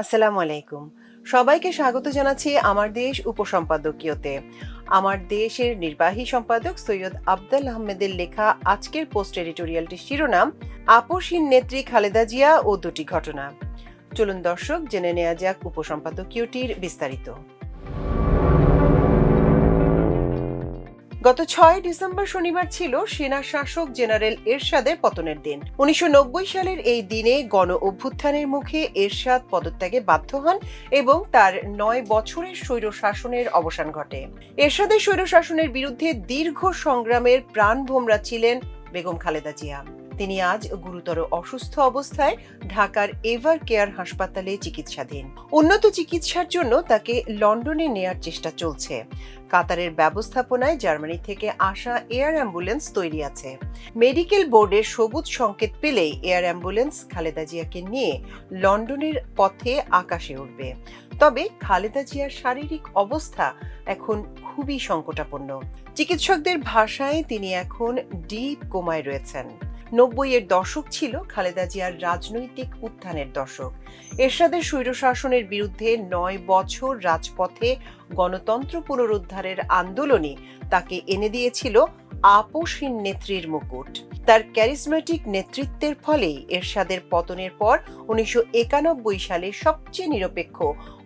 আসসালামু আলাইকুম। সবাইকে স্বাগত জানাচ্ছি আমার দেশ উপসম্পাদকীয়তে। আমার দেশের নির্বাহী সম্পাদক সৈয়দ আবদাল আহমেদের লেখা আজকের পোস্ট এডিটোরিয়ালটির শিরোনাম আপসহীন নেত্রী খালেদা জিয়া ও দুটি ঘটনা। চলুন দর্শক, জেনে নেওয়া যাক উপসম্পাদকীয়টির বিস্তারিত। গত ছয় ডিসেম্বর শনিবার ছিল সেনা শাসক জেনারেল এরশাদের পতনের দিন। উনিশশো নব্বই সালের এই দিনে গণ অভ্যুত্থানের মুখে এরশাদ পদত্যাগে বাধ্য হন এবং তার নয় বছরের স্বৈর শাসনের অবসান ঘটে। এরশাদের স্বৈর শাসনের বিরুদ্ধে দীর্ঘ সংগ্রামের প্রাণ ভোমরা ছিলেন বেগম খালেদা জিয়া। তিনি আজ গুরুতর অসুস্থ অবস্থায় ঢাকার এভার কেয়ার হাসপাতালে চিকিৎসাধীন। উন্নত চিকিৎসার জন্য তাকে লন্ডনে নেয়ার চেষ্টা চলছে। কাতারের ব্যবস্থাপনায় জার্মানি থেকে আসা এয়ার অ্যাম্বুলেন্স তৈরি আছে। মেডিকেল বোর্ডের সবুজ সংকেত পেলেই এয়ার অ্যাম্বুলেন্স খালেদা জিয়াকে নিয়ে লন্ডনের পথে আকাশে উঠবে তবে খালেদা জিয়ার শারীরিক অবস্থা এখন খুবই সংকটাপন্ন। চিকিৎসকদের ভাষায় তিনি এখন ডিপ কোমায় রয়েছেন। নব্বইয়ের দশক ছিল খালেদা জিয়ার রাজনৈতিক উত্থানের দশক। এরশাদের স্বৈরশাসনের বিরুদ্ধে নয় বছর রাজপথে গণতন্ত্র পুনরুদ্ধারের আন্দোলনে তাকে এনে দিয়েছিল আপোষহীন নেত্রীর মুকুট। তার ক্যারিসমেটিক নেতৃত্বের ফলেই এরশাদের পতনের পর উনিশশো একানব্বই সালে সবচেয়ে নিরপেক্ষ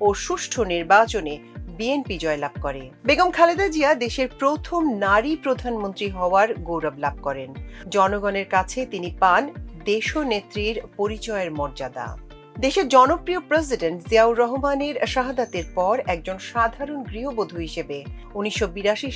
ও সুষ্ঠু নির্বাচনে বিএনপি জয়লাভ করে। বেগম খালেদা জিয়া দেশের প্রথম নারী প্রধানমন্ত্রী হওয়ার গৌরব লাভ করেন। জনগণের কাছে তিনি পান দেশনেত্রীর পরিচয়ের মর্যাদা। দেশের জনপ্রিয় প্রেসিডেন্ট জিয়াউর রহমানের শাহাদাতের পর একজন সাধারণ গৃহবধূ হিসেবে উনিশশো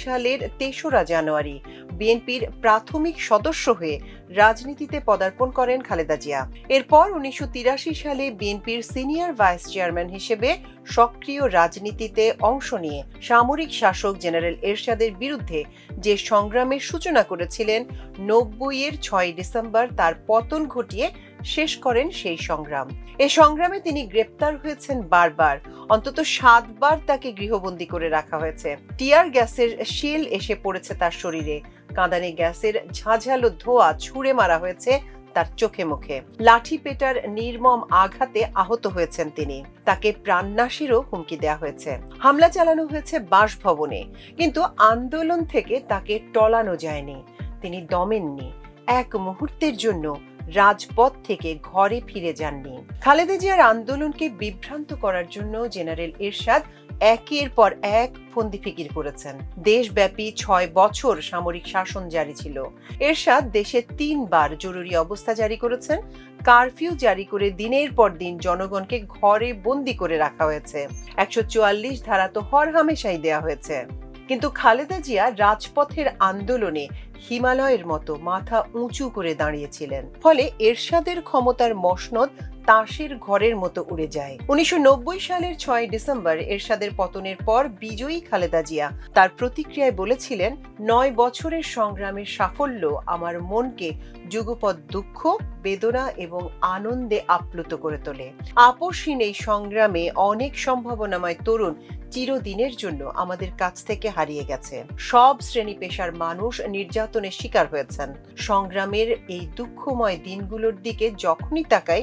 সালের তেসরা জানুয়ারি বিএনপির প্রাথমিক সদস্য হয়ে রাজনীতিতে পদার্পণ করেন খালেদা জিয়া। এরপর উনিশশো সালে বিএনপির সিনিয়র ভাইস চেয়ারম্যান হিসেবে সক্রিয় রাজনীতিতে অংশ নিয়ে সামরিক শাসক জেনারেল এরশাদের বিরুদ্ধে যে সংগ্রামের সূচনা করেছিলেন, নব্বইয়ের ছয় ডিসেম্বর তার পতন ঘটিয়ে শেষ করেন সেই সংগ্রাম। এ সংগ্রামে তিনি গ্রেপ্তার হয়েছেন বারবার। অন্তত সাতবার তাকে গৃহবন্দী করে রাখা হয়েছে। টিয়ার গ্যাসের শিল এসে পড়েছে তার শরীরে। কাঁদানে গ্যাসের ঝাঁঝালো ধোয়া ছুঁড়ে মারা হয়েছে তার চোখে মুখে। লাঠি পেটার নির্মম আঘাতে আহত হয়েছেন তিনি। তাকে প্রাণনাশীরও হুমকি দেওয়া হয়েছে। হামলা চালানো হয়েছে বাসভবনে, কিন্তু আন্দোলন থেকে তাকে টলানো যায়নি। তিনি দমেননি। এক মুহূর্তের জন্য রাজপথ থেকে ঘরে ফিরে যাননি। খালেদা জিয়ার আন্দোলনকে বিভ্রান্ত করার জন্য জেনারেল এরশাদ একের পর এক ফন্দি ফিকির করেছেন। দেশব্যাপী ছয় বছর সামরিক শাসন জারি ছিল। এরশাদ দেশে তিনবার জরুরি অবস্থা জারি করেছেন। কারফিউ জারি করে দিনের পর দিন জনগণকে ঘরে বন্দি করে রাখা হয়েছে। একশো চুয়াল্লিশ ধারা তো হর হামেশাই দেওয়া হয়েছে। কিন্তু খালেদা জিয়া রাজপথের আন্দোলনে হিমালয়ের মতো মাথা উঁচু করে দাঁড়িয়েছিলেন। ফলে এরশাদের ক্ষমতার মসনদ তাসের ঘরের মতো উড়ে যায়। উনিশশো নব্বই সালের ছয় ডিসেম্বর এরশাদের পতনের পর বিজয়ী খালেদা জিয়া তার প্রতিক্রিয়ায় বলেছিলেন, নয় বছরের সংগ্রামের সাফল্য আমার মনকে যুগপৎ দুঃখ, বেদনা এবং আনন্দে আপ্লুত করে তোলে। আপসহীন এই সংগ্রামে অনেক সম্ভাবনাময় তরুণ চিরদিনের জন্য আমাদের কাছ থেকে হারিয়ে গেছে। সব শ্রেণি পেশার মানুষ নির্যাতনের শিকার হয়েছেন। সংগ্রামের এই দুঃখময় দিনগুলোর দিকে যখনই তাকাই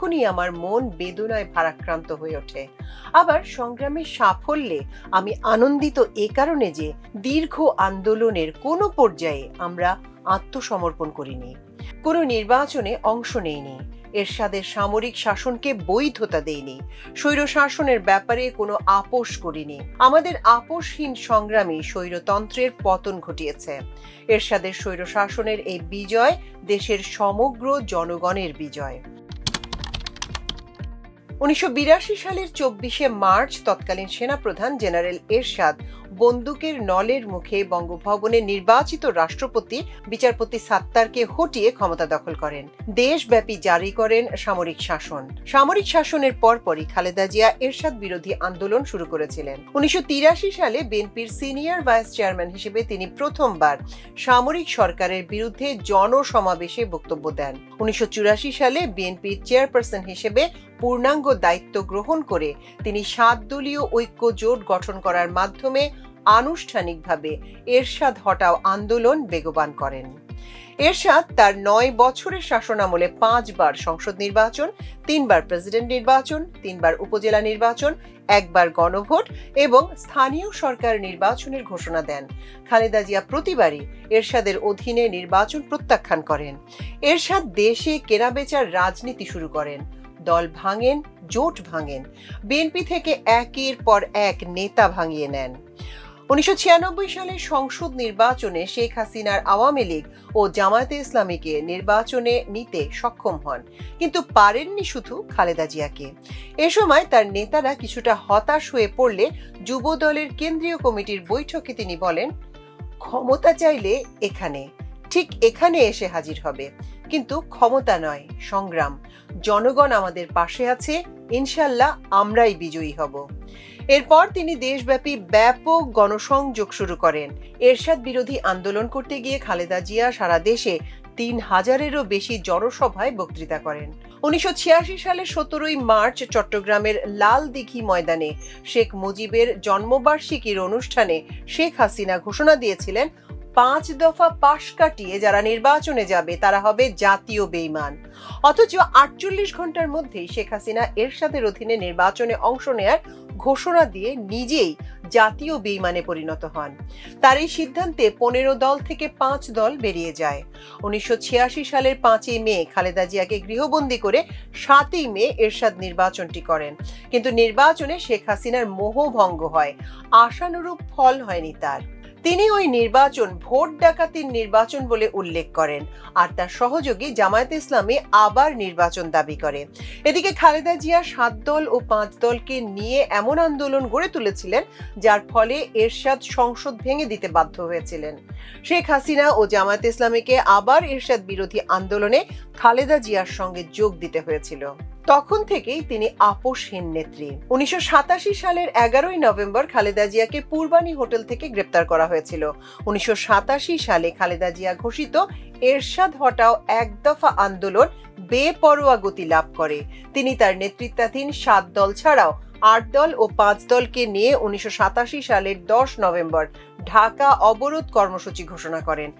তখনই আমার মন বেদনায় ভারাক্রান্ত হয়ে ওঠে। আবার সংগ্রামের সাফল্যে আমি আনন্দিত এ কারণে যে দীর্ঘ আন্দোলনের কোনো পর্যায়ে আমরা আত্মসমর্পণ করিনি। কোনো নির্বাচনে অংশ নেইনি। এরশাদের সামরিক শাসনকে বৈধতা দেয়নি স্বৈর শাসনের ব্যাপারে কোনো আপোষ করিনি। আমাদের আপোষহীন সংগ্রামী স্বৈরতন্ত্রের পতন ঘটিয়েছে। এরশাদের স্বৈর শাসনের এই বিজয় দেশের সমগ্র জনগণের বিজয়। উনিশশো বিরাশি সালের চব্বিশে মার্চ তৎকালীন সেনাপ্রধান জেনারেল এরশাদ বন্দুকের নলের মুখে বঙ্গভবনে নির্বাচিত রাষ্ট্রপতি বিচারপতি সাত্তারকে হটিয়ে ক্ষমতা দখল করেন। দেশব্যাপী জারি করেন সামরিক শাসন। সামরিক শাসনের পরপরই খালেদা জিয়া এরশাদ বিরোধী আন্দোলন শুরু করেছিলেন। উনিশশো তিরাশি সালে বিএনপির সিনিয়র ভাইস চেয়ারম্যান হিসেবে তিনি প্রথমবার সামরিক সরকারের বিরুদ্ধে জনসমাবেশে বক্তব্য দেন। উনিশশো চুরাশি সালে বিএনপির চেয়ারপারসন হিসেবে পূর্ণাঙ্গ দায়িত্ব গ্রহণ করে তিনি সাত দলীয় ঐক্য জোট গঠন করার মাধ্যমে আনুষ্ঠানিকভাবে এরশাদ হটাও আন্দোলন বেগবান করেন। এরশাদ তার নয় বছরের শাসনামলে পাঁচবার সংসদ নির্বাচন, তিনবার প্রেসিডেন্ট নির্বাচন, তিনবার উপজেলা নির্বাচন, একবার গণভোট এবং স্থানীয় সরকার নির্বাচনের ঘোষণা দেন। খালেদা জিয়া প্রতিবারই এরশাদের অধীনে নির্বাচন প্রত্যাখ্যান করেন। এরশাদ দেশে কেনাবেচার রাজনীতি শুরু করেন। দল ভাঙেন, জোট ভাঙেন। বিএনপি থেকে একের পর এক নেতা ভাঙিয়ে নেন। উনিশশো সালে সংসদ নির্বাচনে শেখ হাসিনার আওয়ামী লীগ ও জামায়াতে ইসলামীকে নির্বাচনে নিতে সক্ষম হন। কিন্তু পারেননি শুধু খালেদা জিয়াকে। এ সময় তার নেতারা কিছুটা হতাশ হয়ে পড়লে যুব দলের কেন্দ্রীয় কমিটির বৈঠকে তিনি বলেন, ক্ষমতা চাইলে এখানে, ঠিক এখানে এসে হাজির হবে। কিন্তু ক্ষমতা নয়, সংগ্রাম। জনগণ আমাদের পাশে আছে ইনশাল্লাহ আমরাই বিজয়ী হব। এরপর তিনি দেশব্যাপী ব্যাপক গণসংযোগ শুরু করেন। এরশাদ বিরোধী আন্দোলন করতে গিয়ে খালেদা জিয়া সারা দেশে তিন হাজারেরও বেশি জনসভায় বক্তৃতা করেন। উনিশশো ছিয়াশি সালের সতেরোই মার্চ চট্টগ্রামের লাল দিঘি ময়দানে শেখ মুজিবের জন্মবার্ষিকীর অনুষ্ঠানে শেখ হাসিনা ঘোষণা দিয়েছিলেন পাঁচ দফা পাশ কাটিয়ে যারা নির্বাচনে যাবে, তারা হবে জাতীয় বেইমান। অথচ আটচল্লিশ ঘণ্টার মধ্যেই শেখ হাসিনা এরশাদের অধীনে নির্বাচনে অংশ নেয়ার ঘোষণা দিয়ে নিজেই জাতীয় বেইমানে পরিণত হন। তার এই সিদ্ধান্তে পনেরো দল থেকে পাঁচ দল বেরিয়ে যায়। উনিশশো ছিয়াশি সালের পাঁচই মে খালেদা জিয়াকে গৃহবন্দী করে সাতই মে এরশাদ নির্বাচনটি করেন। কিন্তু নির্বাচনে শেখ হাসিনার মোহভঙ্গ হয়, আশানুরূপ ফল হয়নি তার। তিনি ওই নির্বাচন, ভোট ডাকাতির নির্বাচন বলে উল্লেখ করেন আর তার সহযোগী জামায়াত ইসলামী আবার নির্বাচন দাবি করে। এদিকে খালেদা জিয়া সাত দল ও পাঁচ দলকে নিয়ে এমন আন্দোলন গড়ে তুলেছিলেন যার ফলে এরশাদ সংসদ ভেঙে দিতে বাধ্য হয়েছিলেন। শেখ হাসিনা ও জামায়াত ইসলামীকে আবার এরশাদ বিরোধী আন্দোলনে খালেদা জিয়ার সঙ্গে যোগ দিতে হয়েছিল। তখন থেকেই তিনি আপোষহীন নেত্রী। উনিশশো সাতাশি সালের এগারোই নভেম্বর খালেদা জিয়াকে পূর্বানী হোটেল থেকে গ্রেপ্তার করা হয়েছিল। উনিশশো সালে খালেদা জিয়া ঘোষিত এরশাদ হটাও এক দফা আন্দোলন বেপরোয়া গতি লাভ করে। তিনি তার নেতৃত্বাধীন সাত দল ছাড়াও আট দল ও পাঁচ দলকে নিয়ে উনিশশো সাতাশি সালের দশ নভেম্বর ঢাকা অবরোধ কর্মসূচি ঘোষণা করেন।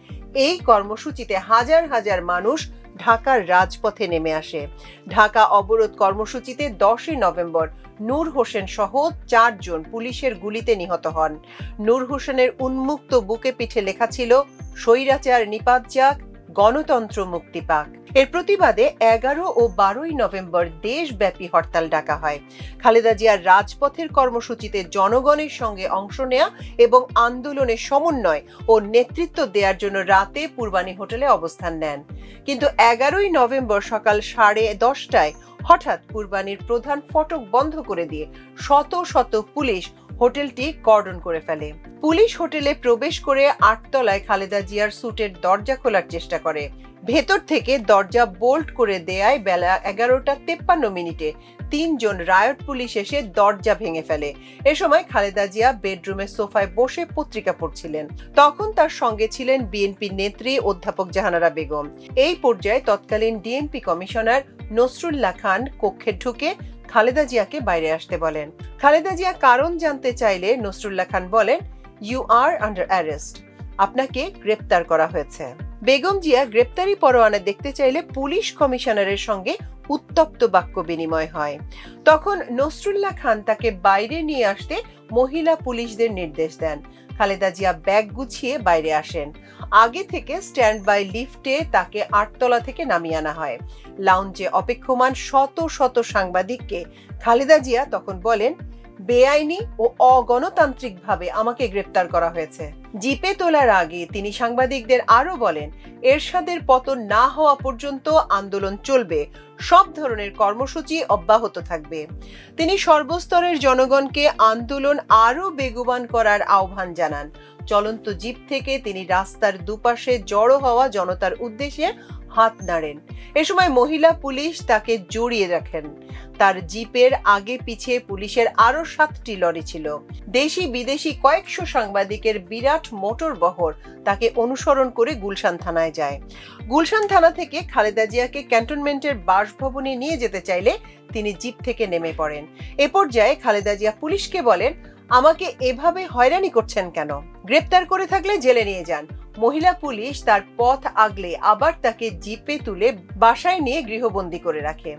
এই কর্মসূচিতে হাজার হাজার মানুষ ঢাকার রাজপথে নেমে আসে। ঢাকা অবরোধ কর্মসূচিতে দশই নভেম্বর নূর হোসেন সহ চারজন পুলিশের গুলিতে নিহত হন। নূর হোসেনের উন্মুক্ত বুকে পিঠে লেখা ছিল স্বৈরাচার নিপাত যাক, গণতন্ত্র মুক্তি পাক। এর প্রতিবাদে এগারো ও বারোই নভেম্বর দেশব্যাপী হরতাল ডাকা হয়। খালেদা জিয়ার রাজপথের কর্মসূচিতে জনগণের সঙ্গে অংশ নেয়া এবং আন্দোলনের সমন্বয় ও নেতৃত্ব দেওয়ার জন্য রাতে পূর্বানী হোটেলে অবস্থান নেন। কিন্তু এগারোই নভেম্বর সকাল সাড়ে দশটায় হঠাৎ পূর্বানীর প্রধান ফটক বন্ধ করে দিয়ে শত শত পুলিশ হোটেলটি কর্ডন করে ফেলে। পুলিশ হোটেলে প্রবেশ করে আটতলায় খালেদা জিয়ার সুটের দরজা খোলার চেষ্টা করে। ভেতর থেকে দরজা বোল্ট করে দেয়ায় বেলা এগারোটা তেপ্পান্ন মিনিটে তিনজন রায়ট পুলিশ এসে দরজা ভেঙে ফেলে। এ সময় খালেদা জিয়া বেডরুমের সোফায় বসে পত্রিকা পড়ছিলেন। তখন তার সঙ্গে ছিলেন বিএনপি নেত্রী অধ্যাপক জাহানারা বেগম। এই পর্যায়ে তৎকালীন ডিএনপি কমিশনার নসরুল্লাহ খান কক্ষে ঢুকে খালেদা জিয়াকে বাইরে আসতে বলেন। খালেদা জিয়া কারণ জানতে চাইলে নসরুল্লাহ খান বলেন ইউ আর আন্ডার অ্যারেস্ট আপনাকে গ্রেপ্তার করা হয়েছে। বেগম জিয়া গ্রেপ্তারি পরোয়ানা দেখতে চাইলে পুলিশ কমিশনারের সঙ্গে উত্তপ্ত বাক্য বিনিময় হয়। তখন নসরুল্লাহ খান তাকে বাইরে নিয়ে আসতে মহিলা পুলিশদের নির্দেশ দেন। খালেদা জিয়া ব্যাগ গুছিয়ে বাইরে আসেন। আগে থেকে স্ট্যান্ড বাই লিফটে তাকে আটতলা থেকে নামিয়ে আনা হয়। লাউঞ্জে অপেক্ষমান শত শত সাংবাদিককে খালেদা জিয়া তখন বলেন, বেআইনি ও অগণতান্ত্রিকভাবে আমাকে গ্রেপ্তার করা হয়েছে। জিপে তোলার আগে তিনি সাংবাদিকদের আরও বলেন, এরশাদের পতন না হওয়া পর্যন্ত আন্দোলন চলবে, সব ধরনের কর্মসূচি অব্যাহত থাকবে। তিনি সর্বস্তরের জনগণকে আন্দোলন আরও বেগবান করার আহ্বান জানান। চলন্ত জিপ থেকে তিনি রাস্তার দুপাশে জড়ো হওয়া জনতার উদ্দেশ্যে হাত নাড়েন। এ সময় মহিলা পুলিশ তাকে জড়িয়ে রাখেন। তার জিপের আগে পিছে পুলিশের আরও সাতটি লরি ছিল। দেশি বিদেশি কয়েকশো সাংবাদিকের বিরাট মোটর বহর তাকে অনুসরণ করে গুলশান থানায় যায়। গুলশান থানা থেকে খালেদা জিয়াকে ক্যান্টনমেন্টের বাসভবনে নিয়ে যেতে চাইলে তিনি জিপ থেকে নেমে পড়েন। এ পর্যায়ে খালেদা জিয়া পুলিশকে বলেন আমাকে এভাবে হয়রানি করছেন কেন? গ্রেপ্তার করে থাকলে জেলে নিয়ে যান। মহিলা পুলিশ তার পথ আগলে আবার তাকে জিপে তুলে বাসায় নিয়ে গৃহবন্দী করে রাখে।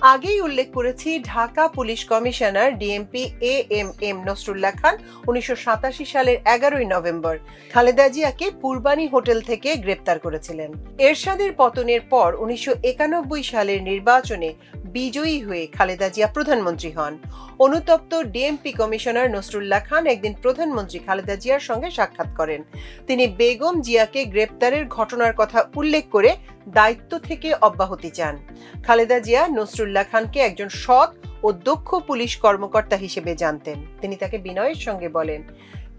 আগেই উল্লেখ করেছি, Dhaka police commissioner DMP A M M Nasrullah Khan উনিশশো সাতাশি সালের এগারোই নভেম্বর খালেদা জিয়াকে পূর্বানী হোটেল থেকে গ্রেপ্তার করেছিলেন। এরশাদের পতনের পর উনিশশো একানব্বই সালের নির্বাচনে বিজয়ী হয়ে খালেদা জিয়া প্রধানমন্ত্রী হন। অনুতপ্ত ডিএমপি কমিশনার নসরুল্লাহ খান একদিন প্রধানমন্ত্রী খালেদা জিয়ার সঙ্গে সাক্ষাৎ করেন। তিনি বেগম জিয়াকে গ্রেপ্তারের ঘটনার কথা উল্লেখ করে দায়িত্ব থেকে অব্যাহতি চান। খালেদা জিয়া নসরুল্লাহ খানকে একজন সৎ ও দক্ষ পুলিশ কর্মকর্তা হিসেবে জানতেন। তিনি তাকে বিনয়ের সঙ্গে বলেন,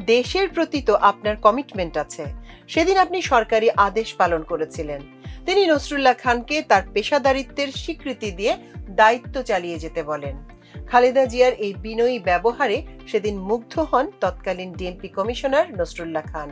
দেশের প্রতি তো আপনার কমিটমেন্ট আছে। সেদিন আপনি সরকারি আদেশ পালন করেছিলেন। তিনি নসরুল্লাহ খানকে তার পেশাদারিত্বের স্বীকৃতি দিয়ে দায়িত্ব চালিয়ে যেতে বলেন। খালেদা জিয়ার এই বিনয়ী ব্যবহারে সেদিন মুগ্ধ হন তৎকালীন ডিএমপি কমিশনার নসরুল্লাহ খান।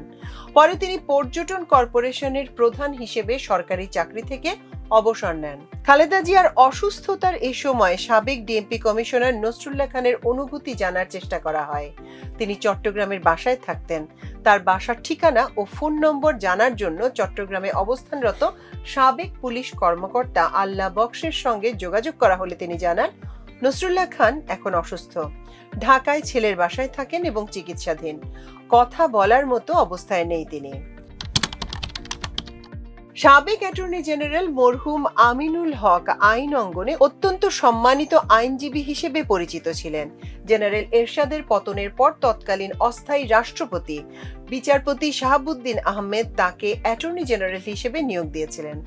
পরে তিনি পর্যটন কর্পোরেশনের প্রধান হিসেবে সরকারি চাকরি থেকে অবসর নেন। খালেদা জিয়ার অসুস্থতার এই সময় সাবেক ডিএমপি কমিশনার নসরুল্লাহ খানের অনুভূতি জানার চেষ্টা করা হয়। তিনি চট্টগ্রামের বাসায় থাকতেন। তার বাসার ঠিকানা ও ফোন নম্বর জানার জন্য চট্টগ্রামে অবস্থানরত সাবেক পুলিশ কর্মকর্তা আল্লাহ বক্সের সঙ্গে যোগাযোগ করা হলে তিনি জানান নসরুল্লাহ খান এখন অসুস্থ। ঢাকায় ছেলের বাসায় থাকেন এবং চিকিৎসাধীন। কথা বলার মতো অবস্থায় নেই তিনি। সাবেক অ্যাটর্নি জেনারেল মরহুম আমিনুল হক আইন অঙ্গনে অত্যন্ত সম্মানিত আইনজীবী হিসেবে পরিচিত ছিলেন। জেনারেল এরশাদের পতনের পর তৎকালীন অস্থায়ী রাষ্ট্রপতি বিচারপতি শাহাবুদ্দিন আহমেদ তাকে অ্যাটর্নি জেনারেল হিসেবে নিয়োগ দিয়েছিলেন।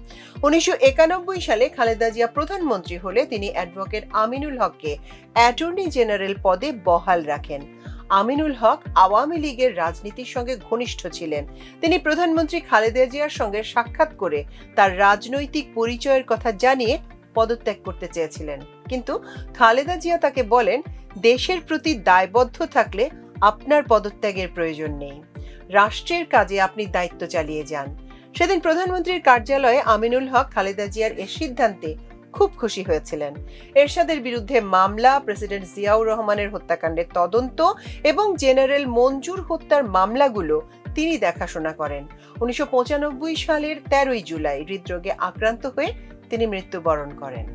উনিশশো একানব্বই সালে খালেদা জিয়া প্রধানমন্ত্রী হলে তিনি অ্যাডভোকেট আমিনুল হককে অ্যাটর্নি জেনারেল পদে বহাল রাখেন। আমিনুল হক আওয়ামী লীগের রাজনীতির সঙ্গে ঘনিষ্ঠ ছিলেন। তিনি প্রধানমন্ত্রী খালেদা জিয়ার সঙ্গে সাক্ষাৎ করে তার রাজনৈতিক পরিচয়ের কথা জানিয়ে পদত্যাগ করতে চেয়েছিলেন। কিন্তু খালেদা জিয়া তাকে বলেন, দেশের প্রতি দায়বদ্ধ থাকলে আপনার পদত্যাগের প্রয়োজন নেই। রাষ্ট্রের কাজে আপনি দায়িত্ব চালিয়ে যান। সেদিন প্রধানমন্ত্রীর কার্যালয়ে আমিনুল হক খালেদা জিয়ার এ সিদ্ধান্তে খুব খুশি হয়েছিলেন। এরশাদের বিরুদ্ধে মামলা, প্রেসিডেন্ট জিয়াউর রহমানের হত্যাকাণ্ডের তদন্ত এবং জেনারেল মঞ্জুর হত্যার মামলাগুলো তিনি দেখাশোনা করেন। উনিশশো পঁচানব্বই সালের তেরোই জুলাই হৃদরোগে আক্রান্ত হয়ে তিনি মৃত্যুবরণ করেন।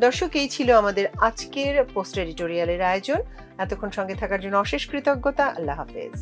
দর্শক, এই ছিল আমাদের আজকের পোস্ট এডিটোরিয়ালের আয়োজন। এতক্ষণ সঙ্গে থাকার জন্য অশেষ কৃতজ্ঞতা। আল্লাহ হাফেজ।